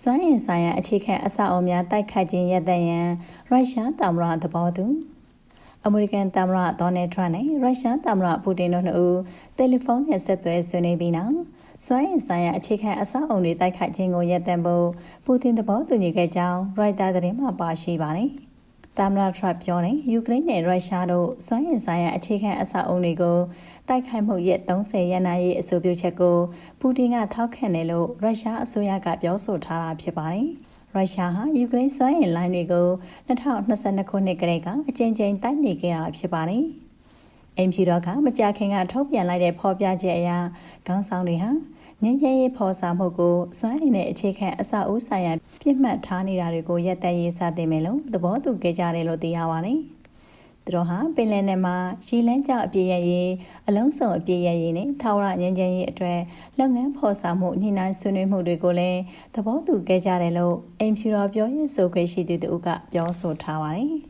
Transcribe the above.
စွမ်းအင်ဆိုင်ရာအခြေခံအဆောက်အအုံများတိုက်ခတ်ခြင်းရပ်တန့်ရန်ရုရှားသမ္မတသဘောတူအမေရိကန်သမ္မတဒေါ်နယ်ထရန့်နဲ့ရုရှားသမ္မတပူတင်တို့နှစ်ဦးတယ်လီဖုန်းနဲ့ဆက်သွယ်ဆွေးနွေးပြီးနောက်စွမ်းအင်ဆိုင်ရာအခြေခံအဆောက်အုံတွေတိုက်ခတ်ခြင်းကိုရပ်တန့်ဖို့ပူတင်သဘောတူညီခဲ့ကြောင်းရိုက်တာသတင်းမှာပါရှိပါတယ်။ သမ္မတထရန့်ပြောတဲ့ယူကရိန်းနဲ့ရုရှားတို့စွမ်းအင်ဆိုင်ရာအခြေခံအဆောက်အုံတွေကိုတိုက်ခိုက်မှုရက်30ရက်နာရီအဆိုပြုချက်ကိုပူတင်ကထောက်ခံတယ်လို့ရုရှားအစိုးရကပြောဆိုထားတာဖြစ်ပါတယ်။ရုရှားဟာယူကရိန်းစွမ်းအင်လိုင်းတွေကို2022ခုနှစ်ကတည်းကအကြိမ်ကြိမ်တိုက်နေခဲ့တာဖြစ်ပါတယ်။အင်ဖြူတော်ကမကြာခင်ကထုတ်ပြန်လိုက်တဲ့ဖော်ပြချက်အရခေါင်းဆောင်တွေဟာ ငင်းကျဲရေးဖော်ဆောင်မှုကိုစွမ်းအင်နဲ့အခြေခံအဆောက်အဦဆိုင်ရာပြစ်မှတ်ထားနေတာတွေကိုရပ်တန့်ရေးစတင်မယ်လို့သဘောတူခဲ့ကြတယ်လို့သိရပါတယ်။သူတို့ဟာပင်လယ်နယ်မှာရေလန်းကြောင်အပြည့်ရရေးအလုံးစုံအပြည့်ရရေးနဲ့ထာဝရငြိမ်းချမ်းရေးအတွက်လုပ်ငန်းဖော်ဆောင်မှုညှိနှိုင်းဆွေးနွေးမှုတွေကိုလည်းသဘောတူခဲ့ကြတယ်လို့အိမ်ဖြူတော်ပြောရေးဆိုခွင့်ရှိသူတို့ကပြောဆိုထားပါတယ်။